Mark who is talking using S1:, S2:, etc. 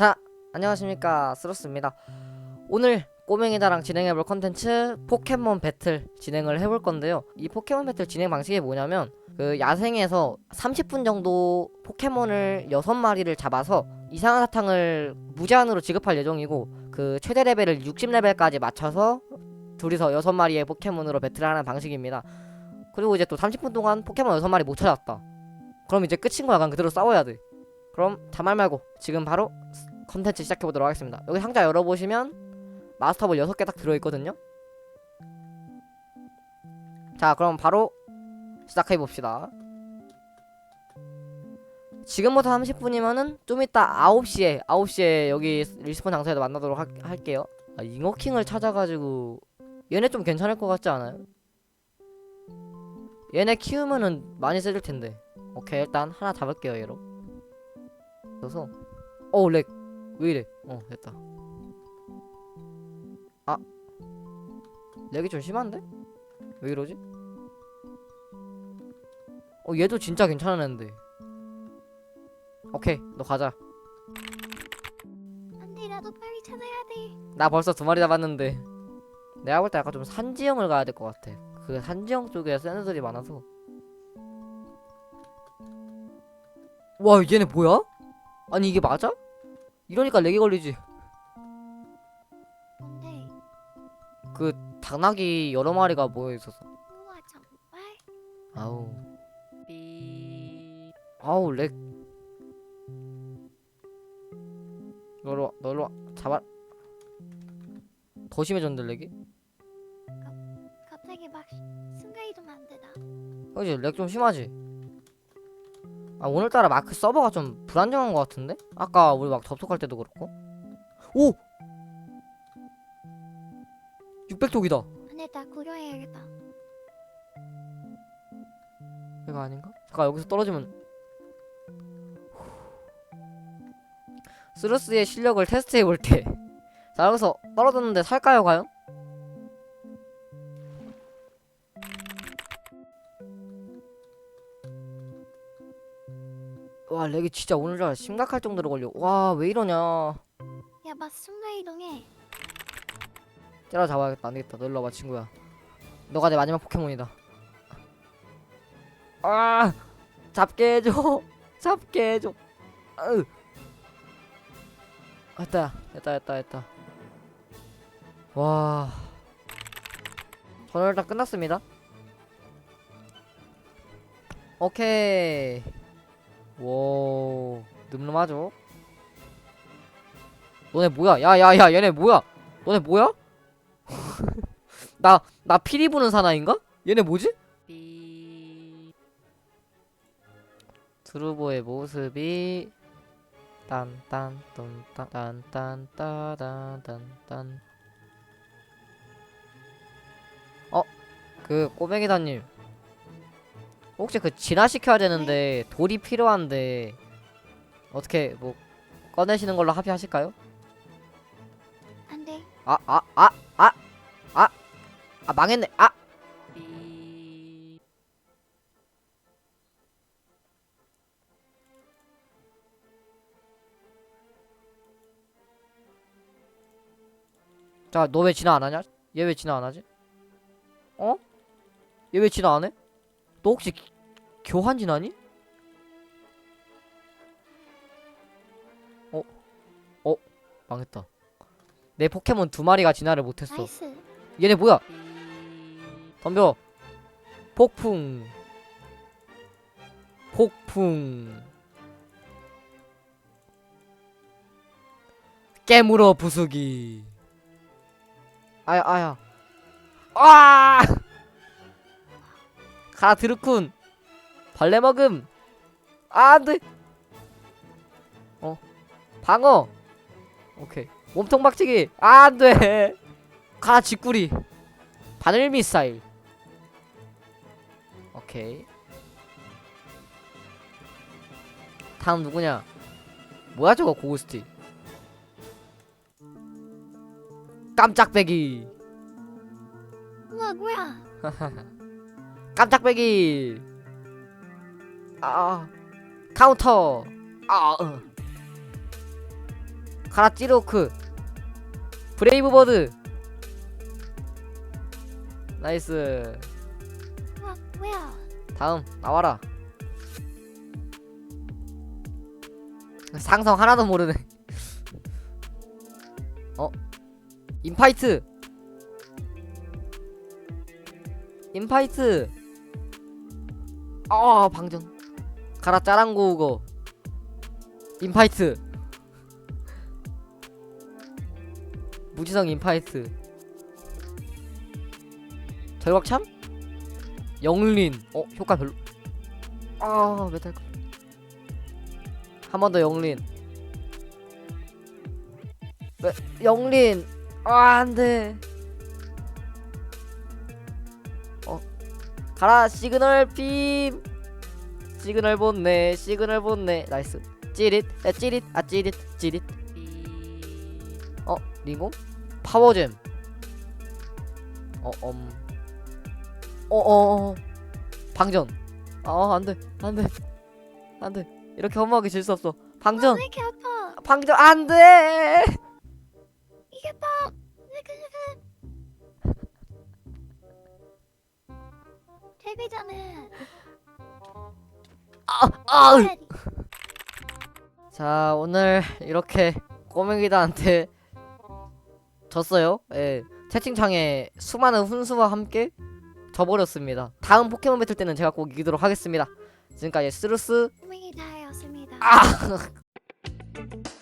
S1: 자, 안녕하십니까 스로스입니다. 오늘 꼬맹이다랑 진행해볼 컨텐츠 포켓몬 배틀 진행을 해볼 건데요. 이 포켓몬 배틀 진행 방식이 뭐냐면 그 야생에서 30분 정도 포켓몬을 6마리를 잡아서 이상한 사탕을 무제한으로 지급할 예정이고 그 최대 레벨을 60레벨까지 맞춰서 둘이서 6마리의 포켓몬으로 배틀하는 방식입니다. 그리고 이제 또 30분 동안 포켓몬 6마리 못 찾았다. 그럼 이제 끝인 거야. 그냥 그대로 싸워야 돼. 그럼 자말 말고 지금 바로 컨텐츠 시작해 보도록 하겠습니다. 여기 상자 열어보시면 마스터볼 6개 딱 들어있거든요. 자, 그럼 바로 시작해 봅시다. 지금부터 30분이면은 좀 이따 9시에 9시에 여기 리스폰 장소에서 만나도록 하, 할게요. 아, 잉어킹을 찾아가지고 얘네 좀 괜찮을 것 같지 않아요? 얘네 키우면은 많이 세질 텐데. 오케이 일단 하나 잡을게요 얘로. 그래서 어렉 왜 이래? 어 됐다. 아 렉이 좀 심한데? 왜 이러지? 어 얘도 진짜 괜찮은 애인데. 오케이 너 가자.
S2: 안돼 나도 빨리 찾아야 돼.
S1: 나 벌써 두 마리 잡았는데. 내가 볼 때 약간 좀 산지형을 가야 될 것 같아. 그 산지형 쪽에 센 애들이 많아서. 와 얘네 뭐야? 아니 이게 맞아? 이러니까 렉이 걸리지.
S2: 뭔데?
S1: 그 당나귀 여러 마리가 모여 있어서.
S2: 우와 정말?
S1: 아우. 삐. 아우 렉. 너로 와, 너로 와. 잡아. 더 심해졌는데 렉이?
S2: 갑자기 막 순간이동 안 되다.
S1: 그지 렉 좀 심하지. 아 오늘따라 마크 서버가 좀 불안정한 것 같은데? 아까 우리 막 접속할 때도 그렇고. 오. 600톡이다.
S2: 안돼 나 구경해야겠다.
S1: 이거 아닌가? 잠깐 여기서 떨어지면 스루스의 실력을 테스트해 볼게. 자 여기서 떨어졌는데 살까요 과연? 와 렉이 진짜 오늘따라 심각할 정도로 걸려. 와 왜 이러냐.
S2: 야 막 순간 이동해.
S1: 때려잡아야겠다. 안되겠다. 너 일로 와봐 친구야. 너가 내 마지막 포켓몬이다. 아 잡게 해줘. 잡게 해줘. 아으 됐다. 됐다 됐다 됐다. 와. 저는 일단 끝났습니다. 오케이 오 늠름하죠 너네 뭐야 야야야 얘네 뭐야 너네 뭐야? 나, 나 피리 부는 사나인가? 얘네 뭐지? 트루보의 모습이 딴딴딴딴딴딴딴딴 어? 그 꼬맹이다님 혹시 그 진화시켜야 되는데 돌이 필요한데 어떻게 뭐 꺼내시는 걸로 합의하실까요?
S2: 안 돼.
S1: 아, 아, 아, 아, 아, 아, 망했네. 아. 자, 너 왜 진화 안 하냐? 얘 왜 진화 안 하지? 어? 얘 왜 진화 안 해? 너 혹시 기- 교환 진화니? 어? 어? 망했다. 내 포켓몬 두 마리가 진화를 못했어.
S2: 나이스.
S1: 얘네 뭐야? 덤벼. 폭풍. 폭풍. 깨물어 부수기. 아야 아야. 아! 가라 드루쿤. 벌레 먹음. 아, 안 돼. 어. 방어. 오케이. 몸통 박치기. 아, 안 돼. 가라 쥐꾸리. 바늘 미사일. 오케이. 다음 누구냐? 뭐야 저거 고스트. 깜짝배기.
S2: 우와 뭐야?
S1: 깜짝배기. 아. 카운터. 아. 어. 카라찌로크 브레이브버드 나이스
S2: 뭐야?
S1: 다음 나와라 상성 하나도 모르네 어 인파이트 인파이트 아 방전. 가라 짜랑고 우거. 인파이트. 무지성 인파이트. 절박참? 영린. 어 효과 별로. 아 메탈 한번 더 영린. 왜 영린. 아 안돼 가라 시그널 빔. 시그널 본네 시그널 본네. 나이스. 찌릿 야 찌릿 아 찌릿 찌릿. 어 링공 파워잼. 어엄. 어어 방전. 아 안돼 안돼 안돼. 이렇게 허무하게 질 수 없어. 방전.
S2: 왜 이렇게 아파?
S1: 방전 안돼!
S2: 이게 봐. 데뷔잖아.
S1: 아 자 오늘 이렇게 꼬맹이들한테 졌어요. 예 채팅창에 수많은 훈수와 함께 져버렸습니다. 다음 포켓몬 배틀 때는 제가 꼭 이기도록 하겠습니다. 지금까지 스루스
S2: 꼬맹이 다였습니다.
S1: 아